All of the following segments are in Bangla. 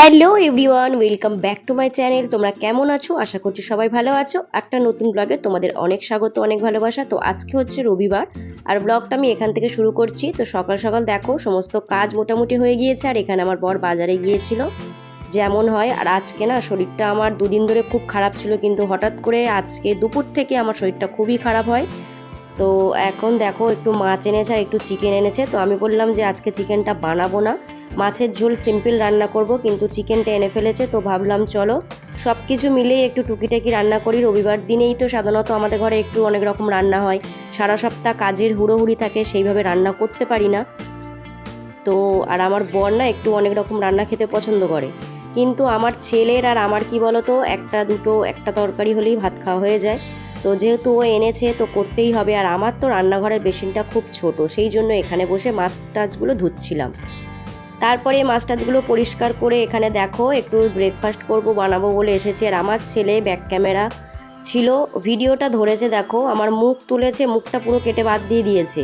Hello everyone, welcome back to my channel. তোমরা কেমন আছো? আশা করছি সবাই ভালো আছো। একটা নতুন ব্লগে তোমাদের অনেক স্বাগত, অনেক ভালোবাসা। তো আজকে হচ্ছে রবিবার, আর ব্লগটা আমি এখান থেকে শুরু করছি। তো সকাল সকাল দেখো, সমস্ত কাজ মোটামুটি হয়ে গিয়েছে, আর এখানে আমার বর বাজারে গিয়েছিল। যেমন হয়, আর আজকে না শরীরটা আমার দুদিন ধরে খুব খারাপ ছিল, কিন্তু হঠাৎ করে আজকে দুপুর থেকে আমার শরীরটা খুবই খারাপ হয়। তো এখন দেখো, একটু মাছ এনেছে আর একটু চিকেন এনেছে। তো আমি বললাম যে আজকে চিকেনটা বানাবো না। মাছের ঝোল সিম্পল রান্না করব, কিন্তু চিকেনটা এনে ফেলেছে, তো ভাবলাম চলো। সব কিছু মিলেই একটু টুকিটাকি রান্না করি। রবিবার দিনেই তো সাধারণত আমাদের ঘরে একটু অনেক রকম রান্না হয়। সারা সপ্তাহ কাজের হুড়োহুড়ি থাকে, সেইভাবে রান্না করতে পারি না। তো, আর আমার বর না একটু অনেক রকম রান্না খেতে পছন্দ করে। কিন্তু আমার ছেলের আর আমার কি বলতো, একটা দুটো, একটা তরকারি হলেই ভাত খাওয়া হয়ে যায়। তো যেহেতু ও এনেছে, তো করতেই হবে। আর আমার তো রান্নাঘরের বেসিনটা খুব ছোট, সেই জন্য এখানে বসে মাছ টাছগুলো ধুচ্ছিলাম। তারপরে মাছ টাছগুলো পরিষ্কার করে এখানে দেখো, একটু ব্রেকফাস্ট করব, বানাবো বলে এসেছি। আর আমার ছেলে ব্যাক ক্যামেরা ছিল। ভিডিওটা ধরেছে দেখো, আমার মুখ তুলেছে, মুখটা পুরো কেটে বাদ দিয়ে দিয়েছে।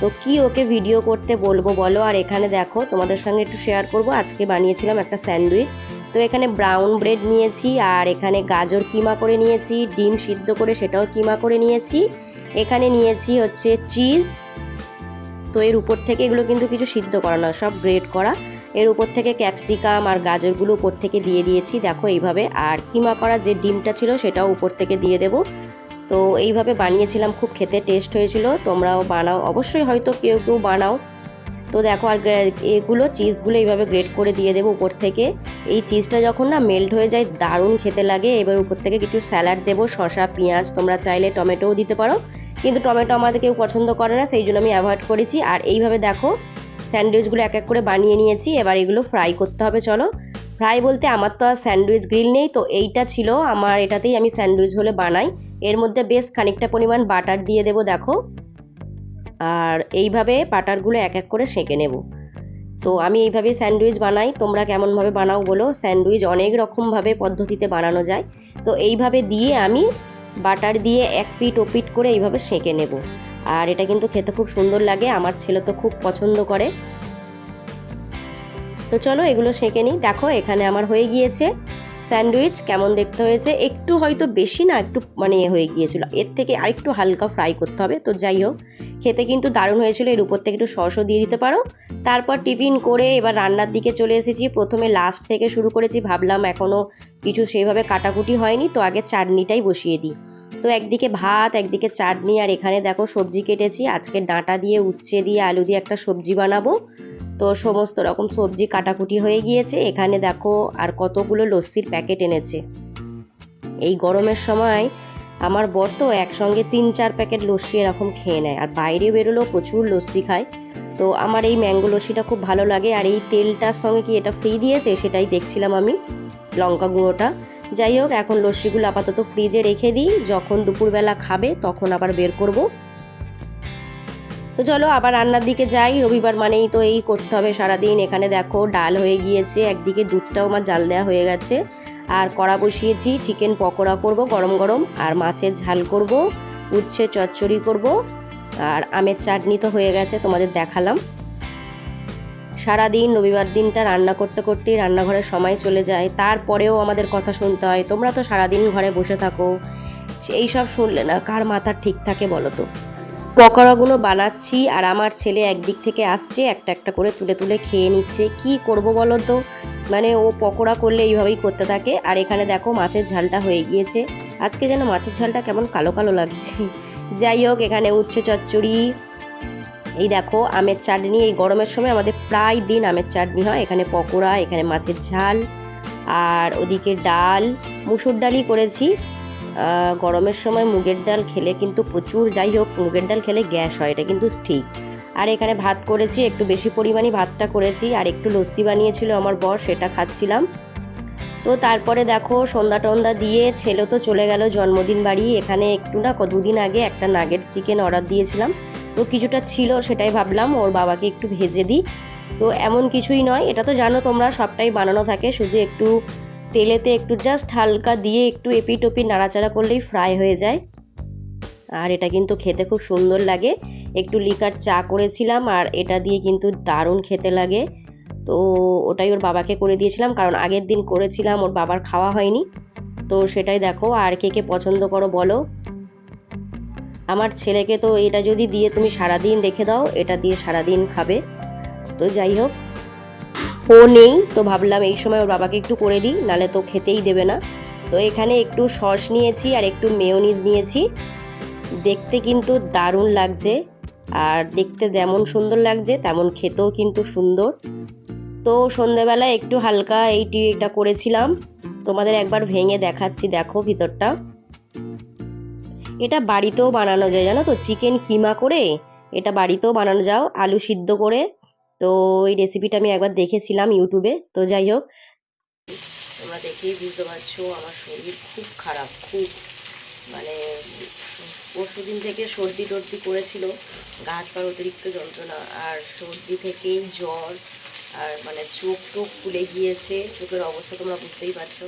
তো কি ওকে ভিডিও করতে বলব বলো? আর এখানে দেখো, তোমাদের সঙ্গে একটু শেয়ার করব। আজকে বানিয়েছিলাম একটা স্যান্ডউইচ। তো এখানে ব্রাউন ব্রেড নিয়েছি, আর এখানে গাজর কিমা করে নিয়েছি, ডিম সিদ্ধ করে সেটাও কিমা করে নিয়েছি। এখানে নিয়েছি হচ্ছে চিজ তো এর উপর থেকে এগুলো কিন্তু কিছু সিদ্ধ করা না সব গ্রেট করা। এর উপর থেকে ক্যাপসিকাম আর গাজরগুলো উপর থেকে দিয়ে দিয়েছি, দেখো এইভাবে। আর কিমা করা যে ডিমটা ছিল সেটাও উপর থেকে দিয়ে দেবো। তো এইভাবে বানিয়েছিলাম, খুব খেতে টেস্ট হয়েছিল। তোমরাও বানাও, অবশ্যই হয়তো কেউ কেউ বানাও। তো দেখো, আর এগুলো চিজগুলো এইভাবে গ্রেট করে দিয়ে দেবো উপর থেকে। এই চিজটা যখন না মেল্ট হয়ে যায়, দারুণ খেতে লাগে। এবার উপর থেকে কিছু স্যালাড দেবো, শসা, পেঁয়াজ, তোমরা চাইলে টমেটোও দিতে পারো। কিন্তু টমেটো আমাদের কেউ পছন্দ করে না সেই জন্য আমি অ্যাভয়েড করেছি। আর এইভাবে দেখো, স্যান্ডউইচগুলো এক এক করে বানিয়ে নিয়েছি। এবার এগুলো ফ্রাই করতে হবে, চলো। ফ্রাই বলতে আমার তো আর স্যান্ডউইচ গ্রিল নেই, তো এইটা ছিল আমার, এটাতেই আমি স্যান্ডউইচ হলে বানাই। এর মধ্যে বেশ খানিকটা পরিমাণ বাটার দিয়ে দেবো, দেখো। আর এইভাবে বাটারগুলো এক এক করে সেঁকে নেব। তো আমি এইভাবে স্যান্ডউইচ বানাই, তোমরা কেমনভাবে বানাও বলো। স্যান্ডউইচ অনেক রকমভাবে পদ্ধতিতে বানানো যায়। তো এইভাবে দিয়ে আমি বাটার দিয়ে এক পিট ও পিট করে এইভাবে সেঁকে নেব। আর এটা কিন্তু খেতে খুব সুন্দর লাগে, আমার ছেলে তো খুব পছন্দ করে। তো চলো এগুলো সেঁকে নিই। দেখো, এখানে আমার হয়ে গিয়েছে স্যান্ডউইচ। কেমন দেখতে হয়েছে? একটু হয়তো বেশি না, একটু মানে হয়ে গিয়েছিল। এর থেকে আরেকটু হালকা ফ্রাই করতে হবে। তো যাই হোক, খেতে কিন্তু দারুণ হয়েছিল। এর উপর থেকে একটু সসও দিয়ে দিতে পারো। তারপর টিফিন করে এবার রান্নার দিকে চলে এসেছি। প্রথমে লাস্ট থেকে শুরু করেছি। ভাবলাম এখনও কিছু সেইভাবে কাটাকুটি হয়নি তো আগে চাটনিটাই বসিয়ে দিই। তো একদিকে ভাত একদিকে চাটনি আর এখানে দেখো সবজি কেটেছি। আজকে ডাঁটা দিয়ে উচ্ছে দিয়ে আলু দিয়ে একটা সবজি বানাবো। তো সমস্ত রকম সবজি কাটাকুটি হয়ে গিয়েছে। এখানে দেখো আর কতগুলো লস্যির প্যাকেট এনেছে। এই গরমের সময় আমার বর তো একসঙ্গে তিন চার প্যাকেট লস্যি এরকম খেয়ে নেয়। আর বাইরে বেরোলেও প্রচুর লস্যি খায়। তো আমার এই ম্যাঙ্গো লস্যিটা খুব ভালো লাগে। আর এই তেলটার সঙ্গে কি এটা ফ্রি দিয়েছে? সেটাই দেখছিলাম আমি। লঙ্কা গুঁড়োটা। যাই হোক, এখন লস্যিগুলো আপাতত ফ্রিজে রেখে দিই। যখন দুপুরবেলা খাবে, তখন আবার বের করব। তো চলো, আবার রান্নার দিকে যাই। রবিবার মানেই তো এই করতে হবে সারাদিন। এখানে দেখো, ডাল হয়ে গিয়েছে। একদিকে দুধটাও আমার জাল দেওয়া হয়ে গেছে। আর কড়া বসিয়েছি। চিকেন পকোড়া করব, গরম গরম। আর মাছের ঝাল করব, উচ্ছে চচ্চড়ি করব। আর আমের চাটনি তো হয়ে গেছে, তোমাদের দেখালাম। সারাদিন রবিবার দিনটা রান্না করতে করতেই রান্নাঘরের সময় চলে যায়, তারপরেও আমাদের কথা শুনতে হয়, তোমরা তো সারাদিন ঘরে বসে থাকো। এই সব শুনলে না কার মাথা ঠিক থাকে বলো তো? পকোড়াগুলো বানাচ্ছি আর আমার ছেলে একদিক থেকে আসছে, একটা একটা করে তুলে তুলে খেয়ে নিচ্ছে। কি করব বলো তো? মানে ও পকোড়া করলে এইভাবেই করতে থাকে। আর এখানে দেখো মাছের ঝালটা হয়ে গিয়েছে। আজকে যেন মাছের ঝালটা কেমন কালো কালো লাগছে। যাই হোক, এখানে উচ্ছে চচ্চড়ি এই দেখো, আমের চাটনি, এই গরমের সময় আমাদের প্রায় দিন আমের চাটনি হয়। এখানে পকোড়া, এখানে মাছের ঝাল, আর ওদিকে ডাল, মুসুর ডালই করেছি। গরমের সময় মুগের ডাল খেলে কিন্তু প্রচুর, যাই হোক, মুগের ডাল খেলে গ্যাস হয়, এটা কিন্তু ঠিক। আর এখানে ভাত করেছি, একটু বেশি পরিমাণে ভাতটা করেছি, আর একটু লস্যি বানিয়েছিল আমার বর, সেটা খাচ্ছিলাম। তো তারপরে দেখো, সন্ধ্যা টন্দা দিয়ে ছেলে তো চলে গেল জন্মদিন বাড়ি, এখানে একটু না দুদিন আগে একটা নাগেট চিকেন অর্ডার দিয়েছিলাম। তো কিছুটা ছিল সেটাই ভাবলাম, ওর বাবাকে একটু ভেজে দিই। তো এমন কিছুই নয়, এটা তো জানো তোমরা, সবটাই বানানো থাকে, শুধু একটু তেলেতে একটু জাস্ট হালকা দিয়ে একটু এপি টপি নাড়াচাড়া করলেই ফ্রাই হয়ে যায়। আর এটা কিন্তু খেতে খুব সুন্দর লাগে। একটু লিকার চা করেছিলাম আর এটা দিয়ে কিন্তু দারুণ খেতে লাগে। তো ওটাই ওর বাবাকে করে দিয়েছিলাম, কারণ আগের দিন করেছিলাম, ওর বাবার খাওয়া হয়নি। তো সেটাই দেখো, আর কে কে পছন্দ করো বলো। আমার ছেলেকে তো এটা যদি দিয়ে তুমি সারাদিন রেখে দাও, এটা দিয়ে সারাদিন খাবে। তো যাই হোক, ও নেই, তো ভাবলাম এই সময় ওর বাবাকে একটু করে দিই, নালে তো খেতেই দেবে না। তো এখানে একটু সস নিয়েছি আর একটু মেয়োনিজ নিয়েছি। দেখতে কিন্তু দারুণ লাগছে, আর দেখতে যেমন সুন্দর লাগছে, তেমন খেতেও কিন্তু সুন্দর। তো সন্ধেবেলা একটু হালকা এই টিটা করেছিলাম। তোমাদের একবার ভেঙে দেখাচ্ছি, দেখো ভিতরটা। এটা বাড়িতেও বানানো যায়, জানো তো? চিকেন কিমা করে এটা বাড়িতেও বানানো যাও, আলু সিদ্ধ করে। তো এই রেসিপিটা আমি একবার দেখেছিলাম ইউটিউবে তো যাই হোক। তোমরা দেখেই বুঝতে পারছ, আমার শরীর খুব খারাপ, খুব মানে পরশু দিন থেকে সর্দি টর্দি করেছিল। গা হাত পার অতিরিক্ত যন্ত্রণা, আর সর্দি থেকেই জ্বর, আর মানে চোখ টোক ফুলে গিয়েছে। চোখের অবস্থা তোমরা বুঝতেই পারছ।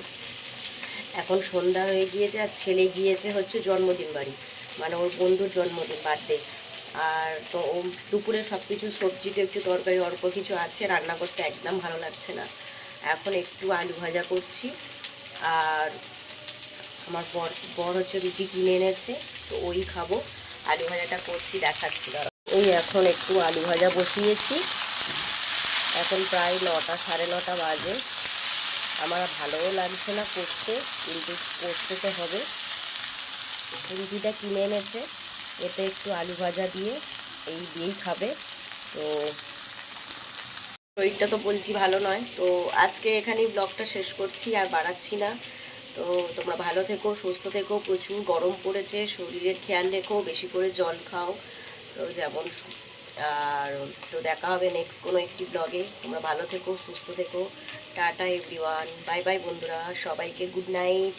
এখন সন্ধ্যা হয়ে গিয়েছে আর ছেলে গিয়েছে হচ্ছে জন্মদিন বাড়ি। মানে ওর বন্ধুর জন্মদিন বার্থডে আর তো ও দুপুরে সব কিছু সবজি একটু তরকারি, অল্প কিছু আছে, রান্না করতে একদম ভালো লাগছে না। এখন একটু আলু ভাজা করছি। আর আমার বর বর হচ্ছে রুটি কিনে এনেছে, তো ওই খাব। আলু ভাজাটা করছি, দেখাচ্ছি দাঁড়া এই এখন একটু আলু ভাজা বসিয়েছি। এখন প্রায় নটা, সাড়ে নটা বাজে। আমার ভালোও লাগছে না করতে, কিন্তু করতে তো হবে। রুটিটা কিনে এনেছে, এতে একটু আলু ভাজা দিয়ে এই দিয়েই খাবে। তো শরীরটা তো বলছি ভালো নয়। তো আজকে এখানেই ব্লগটা শেষ করছি, আর বাড়াচ্ছি না। তো তোমরা ভালো থেকো, সুস্থ থেকো, প্রচুর গরম পড়েছে, শরীরের খেয়াল রেখো, বেশি করে জল খাও। তো যেমন আর তো দেখা হবে নেক্সট কোনো একটি ব্লগে তোমরা ভালো থেকো, সুস্থ থেকো। টাটা এভরিওয়ান বাই বাই বন্ধুরা। সবাইকে গুড নাইট